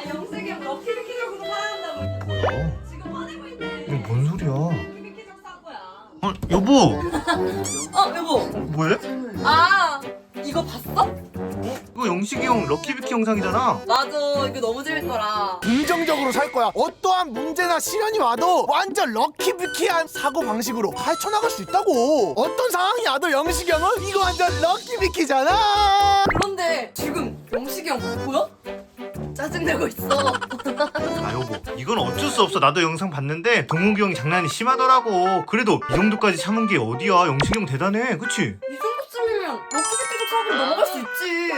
아 영식이 형 럭키비키를 구독 사랑한다고 뭐야? 지금 화내고 있네 이게 뭔 소리야? 럭키비키 좀싼 거야 어, 여보! 어 여보 뭐해? 아 이거 봤어? 이거 영식이 형 럭키비키 영상이잖아. 맞아 이거 너무 재밌더라 긍정적으로 살 거야. 어떠한 문제나 시련이 와도 완전 럭키비키한 사고 방식으로 헤쳐나갈 수 있다고. 어떤 상황이 와도 영식이 형은 이거 완전 럭키비키잖아. 그런데 지금 영식이 형 보여? 짜증내고 있어 아 여보, 이건 어쩔 수 없어. 나도 영상 봤는데 동욱이 형이 장난이 심하더라고. 그래도 이 정도까지 참은 게 어디야? 영식이 형 대단해, 그치? 이 정도쯤이면 럭키비키도 사고 넘어갈 수 있지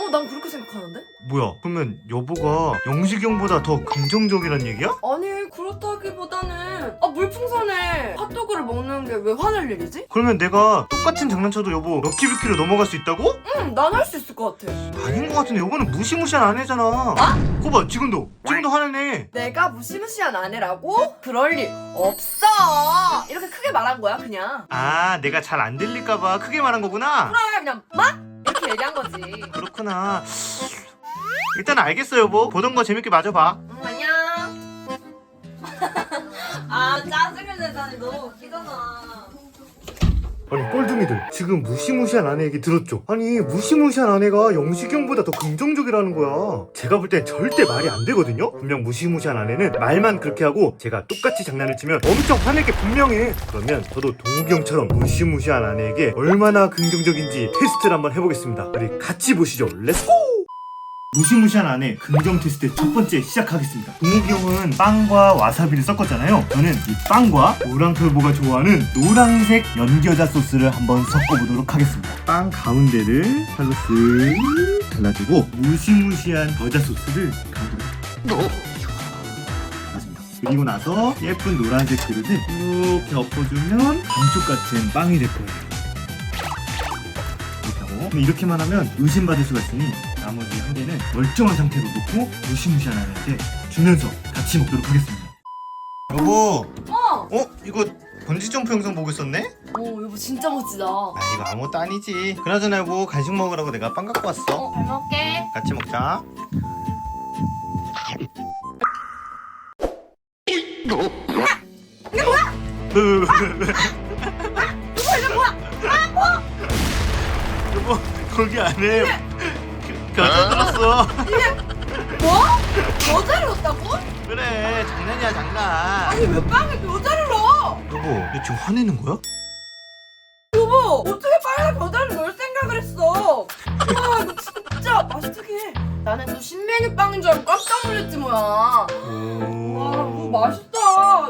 어? 난 그렇게 생각하는데? 뭐야? 그러면 여보가 영식이 형보다 더 긍정적이란 얘기야? 아니 그렇다기보다는 아 물풍선에 핫도그를 먹는 게 왜 화낼 일이지? 그러면 내가 똑같은 장난쳐도 여보 럭키비키로 넘어갈 수 있다고? 응 난 할 수 있을 것 같아 아닌 것 같은데 여보는 무시무시한 아내잖아. 그거 봐, 지금도 지금도 화내네. 내가 무시무시한 아내라고? 그럴 리 없어 이렇게 크게 말한 거야 그냥 아, 내가 잘 안 들릴까봐 크게 말한 거구나. 그래 그냥 막 이렇게 얘기한 거지 그렇구나. 일단 알겠어 여보. 보던 거 재밌게 맞아봐. 응 안녕 아 짜증을 내다니 너무 웃기잖아 아니 뻘둥이들 지금 무시무시한 아내 얘기 들었죠? 아니 무시무시한 아내가 영식이 형보다 더 긍정적이라는 거야 제가 볼 땐 절대 말이 안 되거든요? 분명 무시무시한 아내는 말만 그렇게 하고 제가 똑같이 장난을 치면 엄청 화낼 게 분명해 그러면 저도 동욱이 형처럼 무시무시한 아내에게 얼마나 긍정적인지 테스트를 한번 해보겠습니다 우리 같이 보시죠 렛츠고! 무시무시한 아내 긍정 테스트 첫 번째 시작하겠습니다. 동욱이 형은 빵과 와사비를 섞었잖아요. 저는 이 빵과 노랑털보가 좋아하는 노란색 연겨자 소스를 한번 섞어보도록 하겠습니다. 빵 가운데를 팔로 쓱 잘라주고 무시무시한 겨자 소스를 가득 맞습니다. 그리고 나서 예쁜 노란색 그릇을 이렇게 엎어주면 감쪽 같은 빵이 될 거예요. 그렇다고. 근데 이렇게만 하면 의심받을 수가 있으니 나머지 한 개는 멀쩡한 상태로 놓고 무시무시한 아내한테 주면서 같이 먹도록 하겠습니다. 여보, 어! 어? 이거 번지 점프 영상 보고 있었네? 오 여보 진짜 멋지다 아 이거 아무것도 아니지. 그나저나 여보 간식 먹으라고 내가 빵 갖고 왔어. 어, 잘 먹을게 같이 먹자. 이게 뭐야? 여보, 거기 안에 겨- 겨자 들었어. 뭐? 여자를 넣었다고? 그래, 장난이야, 장난. 아니 왜 빵에 여자를 넣어? 여보, 너 지금 화내는 거야? 여보 어떻게 빨간 겨자를 넣을 생각을 했어 와 이거 진짜 맛있게 해 나는 또 신메뉴 빵인 줄 알고 깜짝 놀랐지 뭐야 와 이거 맛있다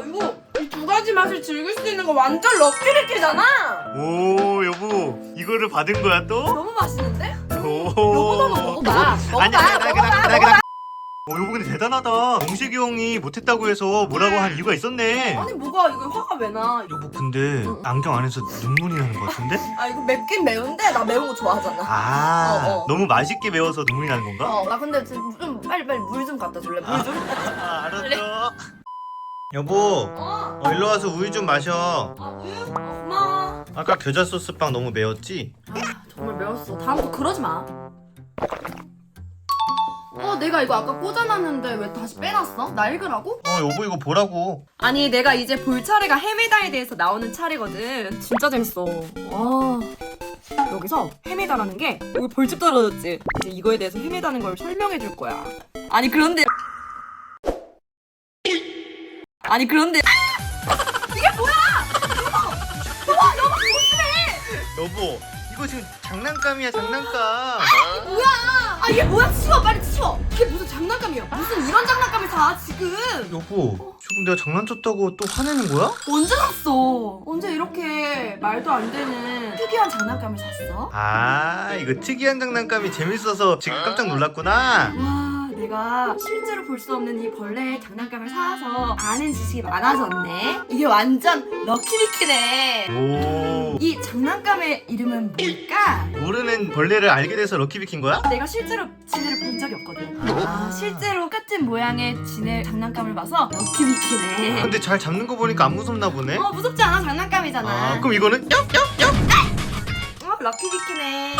이거 이 두 가지 맛을 즐길 수 있는 거 완전 럭키리키잖아 오, 여보, 이거를 받은 거야 또? 너무 맛있는데? 한번 먹어봐 먹어봐 먹어봐 먹어봐 어, 여보 근데 대단하다. 영식이 형이 못했다고 해서 뭐라고 한 이유가 있었네. 아니 뭐가 이거 화가 왜나 여보 근데 안경 안에서 눈물이 나는 것 같은데? 아 이거 맵긴 매운데 나 매운 거 좋아하잖아 아 어, 어. 너무 맛있게 매워서 눈물이 나는 건가? 어 나 근데 좀, 좀 빨리 빨리 물 좀 갖다 줄래 물 좀? 아 그래. 알았어. 여보 어? 어, 일로 와서 우유 좀 마셔. 아 우유? 어, 고마워 아까 겨자 소스 빵 너무 매웠지? 아 정말 매웠어 다음부터 그러지 마 어, 내가 이거 아까 꽂아놨는데 왜 다시 빼놨어? 나 읽으라고? 어 여보 이거 보라고. 아니, 내가 이제 볼 차례가 헤메다에 대해서 나오는 차례거든. 진짜 재밌어. 와. 여기서 헤메다라는 게 여기 벌집 떨어졌지. 이제 이거에 대해서 헤메다는 걸 설명해 줄 거야. 아니, 그런데 아니, 그런데 여보 이거 지금 장난감이야 장난감. 뭐야? 아, 이게 뭐야? 치워, 빨리 치워. 이게 무슨 장난감이야? 무슨 이런 장난감을 사, 지금. 여보 지금 내가 장난쳤다고 또 화내는 거야? 언제 샀어? 언제 이렇게 말도 안 되는 특이한 장난감을 샀어? 아 이거 특이한 장난감이 재밌어서 지금 깜짝 놀랐구나. 와, 내가 실제로 볼 수 없는 이 벌레 장난감을 사서 아는 지식이 많아졌네. 이게 완전 럭키비키네. 오 이 장난감의 이름은 뭘까? 모르는 벌레를 알게 돼서 럭키비킨 거야? 내가 실제로 지네를 본 적이 없거든. 아, 실제로 똑같은 모양의 지네 장난감을 봐서 럭키비키네. 근데 잘 잡는 거 보니까 안 무섭나 보네. 어, 무섭지 않아? 장난감이잖아. 아 그럼 이거는 얍얍얍. 어, 럭키 비키네.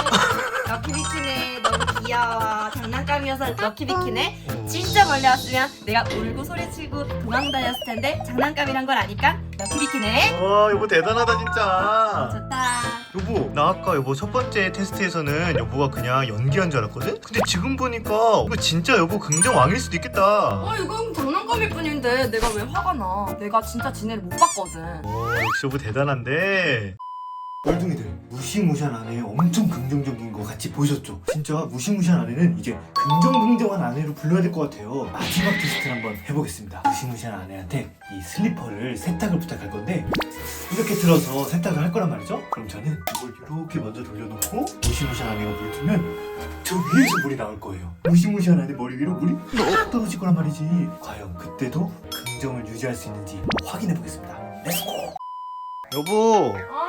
럭키 비키네. 너무 귀여워. 장난감 장난감이어서 럭키 비키네. 진짜 멀리 왔으면 내가 울고 소리치고 도망 다녔을 텐데 장난감이란 걸 아니까 럭키 비키네. 와 여보 대단하다 진짜 좋다. 여보 나 아까 여보 첫 번째 테스트에서는 여보가 그냥 연기한 줄 알았거든? 근데 지금 보니까 이거 진짜 여보 긍정 왕일 수도 있겠다 어 이건 장난감일 뿐인데 내가 왜 화가 나? 내가 진짜 지네를 못 봤거든. 오, 역시 여보 대단한데 뻘둥이들 무시무시한 아내 엄청 긍정적인 거 같이 보셨죠? 진짜 무시무시한 아내는 이제 긍정긍정한 아내로 불러야 될 것 같아요. 마지막 테스트를 한번 해보겠습니다. 무시무시한 아내한테 이 슬리퍼를 세탁을 부탁할 건데 이렇게 들어서 세탁을 할 거란 말이죠? 그럼 저는 이걸 이렇게 먼저 돌려놓고 무시무시한 아내가 물 들면 저 위에서 물이 나올 거예요. 무시무시한 아내 머리 위로 물이 딱 떨어질 거란 말이지. 과연 그때도 긍정을 유지할 수 있는지 확인해 보겠습니다. 렛츠고 여보! 어?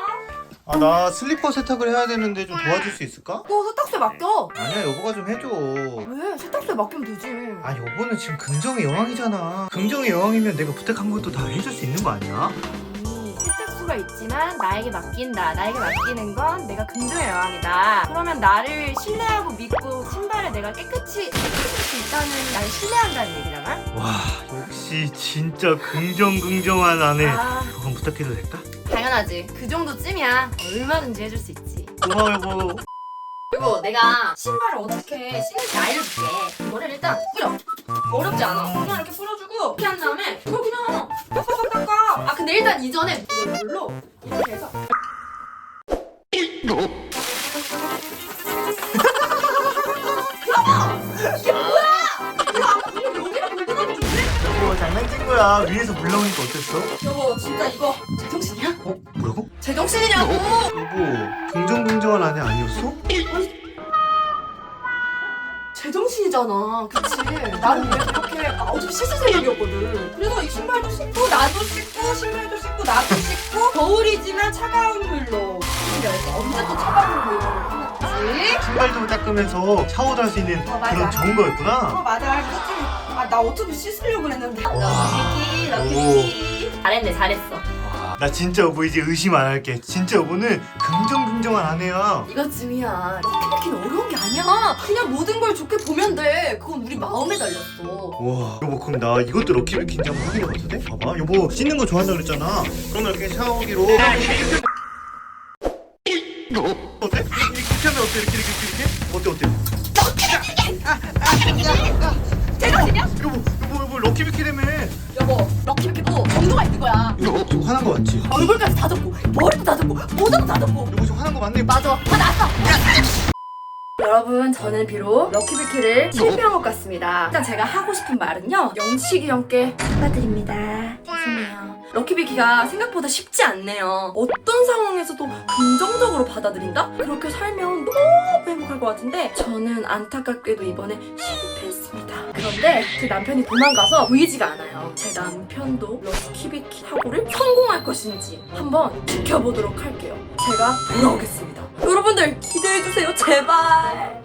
아 나 슬리퍼 세탁을 해야 되는데 좀 도와줄 수 있을까? 너 세탁소에 맡겨. 아니야 여보가 좀 해줘 왜? 세탁소에 맡기면 되지. 아 여보는 지금 긍정의 여왕이잖아 긍정의 여왕이면 내가 부탁한 것도 다 해줄 수 있는 거 아니야? 음, 세탁소가 있지만 나에게 맡긴다. 나에게 맡기는 건 내가 긍정의 여왕이다. 그러면 나를 신뢰하고 믿고 신발을 내가 깨끗이 깨끗할 수 있다는 나를 신뢰한다는 얘기잖아. 와 역시 진짜 긍정 긍정한 아내 아, 그건 부탁해도 될까? 당연하지. 그 정도쯤이야. 얼마든지 해줄 수 있지. 고마워 여보 그리고 내가 신발을 어떻게 신을지 알려줄게. 머리를 일단 뿌려. 어렵지 않아. 그냥 이렇게 풀어주고 이렇게 한 다음에 이거 그냥 빡빡빡 닦아. 아 근데 일단 이전에 이걸로 이렇게 해서 장난친 거야 위에서 물 나오니까 어땠어? 여보 진짜 이거 정신이냐고? 여보 긍정긍정한 아내 아니었어? 제정신이잖아. 그치? 나는 그래서 이렇게 아, 어차피 씻을 생각이었거든. 그래서 이 신발도 씻고 나도 씻고 신발도 씻고 나도 씻고. 겨울이지만 차가운 물로 신겨서 언제 또 차가운 물로 해놨지? 신발도 닦으면서 샤워도 할 수 있는 어, 맞아. 그런 좋은 거였구나. 어 맞아. 그치? 아나 어차피 씻으려고 그랬는데. 와. 럭키비키 럭키비키 잘했네 잘했어 나 진짜 여보 이제 의심 안 할게. 진짜 여보는 긍정 긍정한 아내야 이거쯤이야 럭키비키는 어려운 게 아니야. 그냥 모든 걸 좋게 보면 돼. 그건 우리 마음에 달렸어. 와. 여보 그럼 나 이것도 럭키비키인지 한번 확인해봐도 돼? 봐봐 여보 씻는 거 좋아한다 그랬잖아. 그러면 이렇게 샤워기로 화난 거 맞지? 얼굴까지 다 덮고 머리도 다 덮고 모자도 다 덮고. 여보 좀 화난 거 맞네? 맞아. 화났어. 여러분 저는 비록 럭키비키를 실패한 것 같습니다. 일단 제가 하고 싶은 말은요 영식이 형께 축하드립니다. 죄송해요. 럭키비키가 생각보다 쉽지 않네요. 어떤 상황에서도 긍정적으로 받아들인다? 그렇게 살면 너무 행복할 것 같은데 저는 안타깝게도 이번에 실패했습니다 그런데 제 남편이 도망가서 보이지가 않아요. 제 남편도 럭키비키 사고를 성공할 것인지 한번 지켜보도록 할게요. 제가 돌아오겠습니다. 여러분들 기대해주세요. 제발